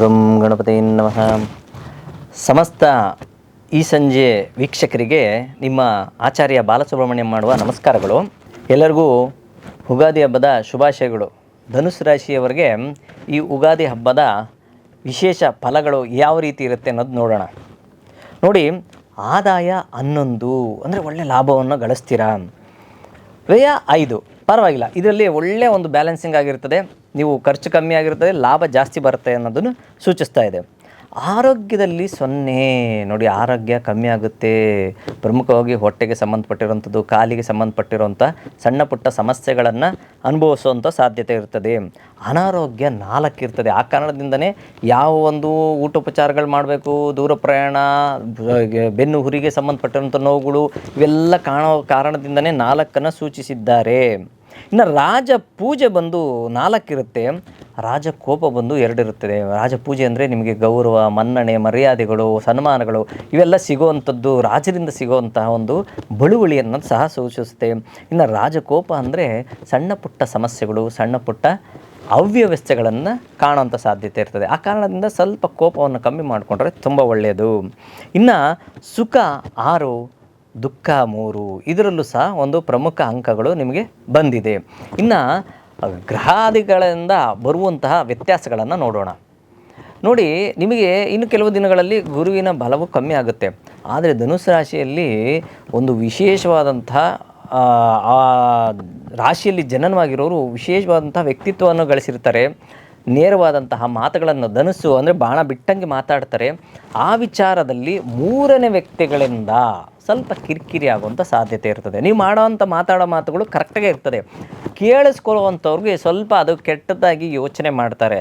ಗಂ ಗಣಪತಿ ನಮಃ. ಸಮಸ್ತ ಈ ಸಂಜೆ ವೀಕ್ಷಕರಿಗೆ ನಿಮ್ಮ ಆಚಾರ್ಯ ಬಾಲಸುಬ್ರಹ್ಮಣ್ಯಂ ಮಾಡುವ ನಮಸ್ಕಾರಗಳು. ಎಲ್ಲರಿಗೂ ಉಗಾದಿ ಹಬ್ಬದ ಶುಭಾಶಯಗಳು. ಧನುಸ್ ರಾಶಿಯವರಿಗೆ ಈ ಉಗಾದಿ ಹಬ್ಬದ ವಿಶೇಷ ಫಲಗಳು ಯಾವ ರೀತಿ ಇರುತ್ತೆ ಅನ್ನೋದು ನೋಡೋಣ. ನೋಡಿ, ಆದಾಯ ಹನ್ನೊಂದು ಅಂದರೆ ಒಳ್ಳೆ ಲಾಭವನ್ನು ಗಳಿಸ್ತೀರಾ? ವ್ಯಯ ಐದು. ಪರವಾಗಿಲ್ಲ. ಇದರಲ್ಲಿ ಒಳ್ಳೆಯ ಒಂದು ಬ್ಯಾಲೆನ್ಸಿಂಗ್ ಆಗಿರ್ತದೆ. ನೀವು ಖರ್ಚು ಕಮ್ಮಿ ಆಗಿರ್ತದೆ, ಲಾಭ ಜಾಸ್ತಿ ಬರುತ್ತೆ ಅನ್ನೋದನ್ನು ಸೂಚಿಸ್ತಾ ಇದೆ. ಆರೋಗ್ಯದಲ್ಲಿ ಸೊನ್ನೆ. ನೋಡಿ, ಆರೋಗ್ಯ ಕಮ್ಮಿ ಆಗುತ್ತೆ. ಪ್ರಮುಖವಾಗಿ ಹೊಟ್ಟೆಗೆ ಸಂಬಂಧಪಟ್ಟಿರುವಂಥದ್ದು, ಕಾಲಿಗೆ ಸಂಬಂಧಪಟ್ಟಿರುವಂಥ ಸಣ್ಣ ಪುಟ್ಟ ಸಮಸ್ಯೆಗಳನ್ನು ಅನುಭವಿಸುವಂಥ ಸಾಧ್ಯತೆ ಇರ್ತದೆ. ಅನಾರೋಗ್ಯ ನಾಲ್ಕು ಇರ್ತದೆ. ಆ ಕಾರಣದಿಂದನೇ ಯಾವ ಒಂದು ಊಟೋಪಚಾರಗಳು ಮಾಡಬೇಕು, ದೂರ ಪ್ರಯಾಣ ಬೆನ್ನು ಹುರಿಗೆ ಸಂಬಂಧಪಟ್ಟಿರುವಂಥ ನೋವುಗಳು, ಇವೆಲ್ಲ ಕಾಣೋ ಕಾರಣದಿಂದನೇ ನಾಲ್ಕನ್ನು ಸೂಚಿಸಿದ್ದಾರೆ. ಇನ್ನು ರಾಜ ಪೂಜೆ ಬಂದು ನಾಲ್ಕಿರುತ್ತೆ, ರಾಜ ಕೋಪ ಬಂದು ಎರಡಿರುತ್ತದೆ. ರಾಜ ಪೂಜೆ ಅಂದರೆ ನಿಮಗೆ ಗೌರವ, ಮನ್ನಣೆ, ಮರ್ಯಾದೆಗಳು, ಸನ್ಮಾನಗಳು, ಇವೆಲ್ಲ ಸಿಗುವಂಥದ್ದು, ರಾಜರಿಂದ ಸಿಗುವಂತಹ ಒಂದು ಬಳುವಳಿಯನ್ನು ಸಹ ಸೂಚಿಸುತ್ತೆ. ಇನ್ನು ರಾಜಕೋಪ ಅಂದರೆ ಸಣ್ಣ ಪುಟ್ಟ ಸಮಸ್ಯೆಗಳು, ಸಣ್ಣ ಪುಟ್ಟ ಅವ್ಯವಸ್ಥೆಗಳನ್ನು ಕಾಣುವಂಥ ಸಾಧ್ಯತೆ ಇರ್ತದೆ. ಆ ಕಾರಣದಿಂದ ಸ್ವಲ್ಪ ಕೋಪವನ್ನು ಕಮ್ಮಿ ಮಾಡಿಕೊಂಡ್ರೆ ತುಂಬ ಒಳ್ಳೆಯದು ಇನ್ನು ಸುಖ, ಆರು ದುಃಖ ಮೂರು. ಇದರಲ್ಲೂ ಸಹ ಒಂದು ಪ್ರಮುಖ ಅಂಕಗಳು ನಿಮಗೆ ಬಂದಿದೆ. ಇನ್ನು ಗ್ರಹಾದಿಗಳಿಂದ ಬರುವಂತಹ ವ್ಯತ್ಯಾಸಗಳನ್ನು ನೋಡೋಣ. ನೋಡಿ ನಿಮಗೆ ಇನ್ನು ಕೆಲವು ದಿನಗಳಲ್ಲಿ ಗುರುವಿನ ಬಲವು ಕಮ್ಮಿ ಆಗುತ್ತೆ. ಆದರೆ ಧನುಸು ರಾಶಿಯಲ್ಲಿ ಒಂದು ವಿಶೇಷವಾದಂತಹ ಆ, ರಾಶಿಯಲ್ಲಿ ಜನನವಾಗಿರೋರು ವಿಶೇಷವಾದಂತಹ ವ್ಯಕ್ತಿತ್ವವನ್ನು ಗಳಿಸಿರ್ತಾರೆ. ನೇರವಾದಂತಹ ಮಾತುಗಳನ್ನು ಧನಸ್ಸು ಅಂದರೆ ಬಾಣ ಬಿಟ್ಟಂಗೆ ಮಾತಾಡ್ತಾರೆ. ಆ ವಿಚಾರದಲ್ಲಿ ಮೂರನೇ ವ್ಯಕ್ತಿಗಳಿಂದ ಸ್ವಲ್ಪ ಕಿರಿಕಿರಿ ಆಗುವಂಥ ಸಾಧ್ಯತೆ ಇರ್ತದೆ. ನೀವು ಮಾಡೋವಂಥ ಮಾತಾಡೋ ಮಾತುಗಳು ಕರೆಕ್ಟಾಗೇ ಇರ್ತದೆ. ಕೇಳಿಸ್ಕೊಳ್ಳುವಂಥವ್ರಿಗೆ ಸ್ವಲ್ಪ ಅದು ಕೆಟ್ಟದಾಗಿ ಯೋಚನೆ ಮಾಡ್ತಾರೆ.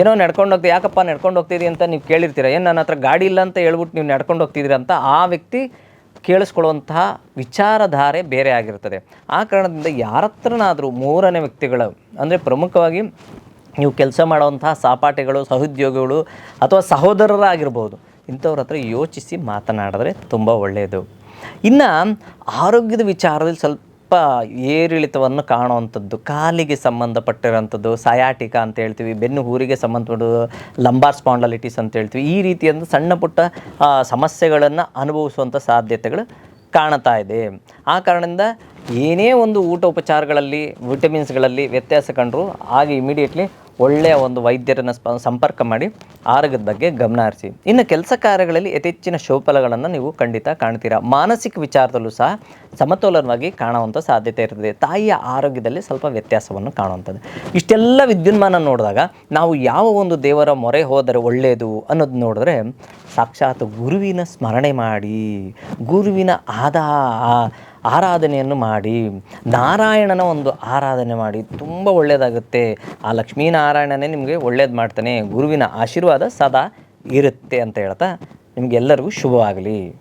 ಏನೋ ನಡ್ಕೊಂಡು ಹೋಗ್ತೀವಿ ಯಾಕಪ್ಪ ನಡ್ಕೊಂಡು ಹೋಗ್ತಿದ್ದೀರಿ ಅಂತ ನೀವು ಕೇಳಿರ್ತೀರ. ಏನು ನನ್ನ ಹತ್ರ ಗಾಡಿ ಇಲ್ಲ ಅಂತ ಹೇಳ್ಬಿಟ್ಟು ನೀವು ನಡ್ಕೊಂಡು ಹೋಗ್ತಿದ್ದೀರ ಅಂತ ಆ ವ್ಯಕ್ತಿ ಕೇಳಿಸ್ಕೊಳ್ಳುವಂತಹ ವಿಚಾರಧಾರೆ ಬೇರೆ ಆಗಿರ್ತದೆ. ಆ ಕಾರಣದಿಂದ ಯಾರ ಹತ್ರನಾದರೂ ಮೂರನೇ ವ್ಯಕ್ತಿಗಳು, ಅಂದರೆ ಪ್ರಮುಖವಾಗಿ ನೀವು ಕೆಲಸ ಮಾಡುವಂತಹ ಸಹಪಾಠಿಗಳು, ಸಹೋದ್ಯೋಗಿಗಳು ಅಥವಾ ಸಹೋದರರಾಗಿರ್ಬೋದು, ಇಂಥವ್ರ ಹತ್ರ ಯೋಚಿಸಿ ಮಾತನಾಡಿದ್ರೆ ತುಂಬ ಒಳ್ಳೆಯದು. ಇನ್ನು ಆರೋಗ್ಯದ ವಿಚಾರದಲ್ಲಿ ಸ್ವಲ್ಪ ಏರಿಳಿತವನ್ನು ಕಾಣುವಂಥದ್ದು, ಕಾಲಿಗೆ ಸಂಬಂಧಪಟ್ಟಿರೋಂಥದ್ದು ಸಯಾಟಿಕ ಅಂತ ಹೇಳ್ತೀವಿ, ಬೆನ್ನು ಊರಿಗೆ ಸಂಬಂಧಪಟ್ಟು ಲಂಬಾರ್ ಸ್ಪಾಂಡಲಿಟಿಸ್ ಅಂತ ಹೇಳ್ತೀವಿ, ಈ ರೀತಿಯಂದು ಸಣ್ಣ ಪುಟ್ಟ ಸಮಸ್ಯೆಗಳನ್ನು ಅನುಭವಿಸುವಂಥ ಸಾಧ್ಯತೆಗಳು ಕಾಣ್ತಾ ಇದೆ. ಆ ಕಾರಣದಿಂದ ಏನೇ ಒಂದು ಊಟ ಉಪಚಾರಗಳಲ್ಲಿ ವಿಟಮಿನ್ಸ್ಗಳಲ್ಲಿ ವ್ಯತ್ಯಾಸ ಕಂಡರೂ ಹಾಗೆ ಇಮಿಡಿಯೇಟ್ಲಿ ಒಳ್ಳೆಯ ಒಂದು ವೈದ್ಯರನ್ನು ಸ್ಪ, ಸಂಪರ್ಕ ಮಾಡಿ ಆರೋಗ್ಯದ ಬಗ್ಗೆ ಗಮನ ಹರಿಸಿ. ಇನ್ನು ಕೆಲಸ ಕಾರ್ಯಗಳಲ್ಲಿ ಯಥೇಚ್ಚಿನ ಶೋಫಲಗಳನ್ನು ನೀವು ಖಂಡಿತ ಕಾಣ್ತೀರಾ? ಮಾನಸಿಕ ವಿಚಾರದಲ್ಲೂ ಸಹ ಸಮತೋಲನವಾಗಿ ಕಾಣುವಂಥ ಸಾಧ್ಯತೆ ಇರ್ತದೆ. ತಾಯಿಯ ಆರೋಗ್ಯದಲ್ಲಿ ಸ್ವಲ್ಪ ವ್ಯತ್ಯಾಸವನ್ನು ಕಾಣುವಂಥದ್ದು. ಇಷ್ಟೆಲ್ಲ ವಿದ್ಯುನ್ಮಾನ ನೋಡಿದಾಗ ನಾವು ಯಾವ ಒಂದು ದೇವರ ಮೊರೆ ಹೋದರೆ ಒಳ್ಳೆಯದು ಅನ್ನೋದು ನೋಡಿದ್ರೆ ಸಾಕ್ಷಾತ್ ಗುರುವಿನ ಸ್ಮರಣೆ ಮಾಡಿ, ಗುರುವಿನ ಆದಾ ಆರಾಧನೆಯನ್ನು ಮಾಡಿ, ನಾರಾಯಣನ ಒಂದು ಆರಾಧನೆ ಮಾಡಿ, ತುಂಬ ಒಳ್ಳೆಯದಾಗುತ್ತೆ ಆ ಲಕ್ಷ್ಮೀನಾರಾಯಣನೇ ನಿಮಗೆ ಒಳ್ಳೇದು ಮಾಡ್ತಾನೆ. ಗುರುವಿನ ಆಶೀರ್ವಾದ ಸದಾ ಇರುತ್ತೆ ಅಂತ ಹೇಳ್ತಾ ನಿಮಗೆಲ್ಲರಿಗೂ ಶುಭವಾಗಲಿ.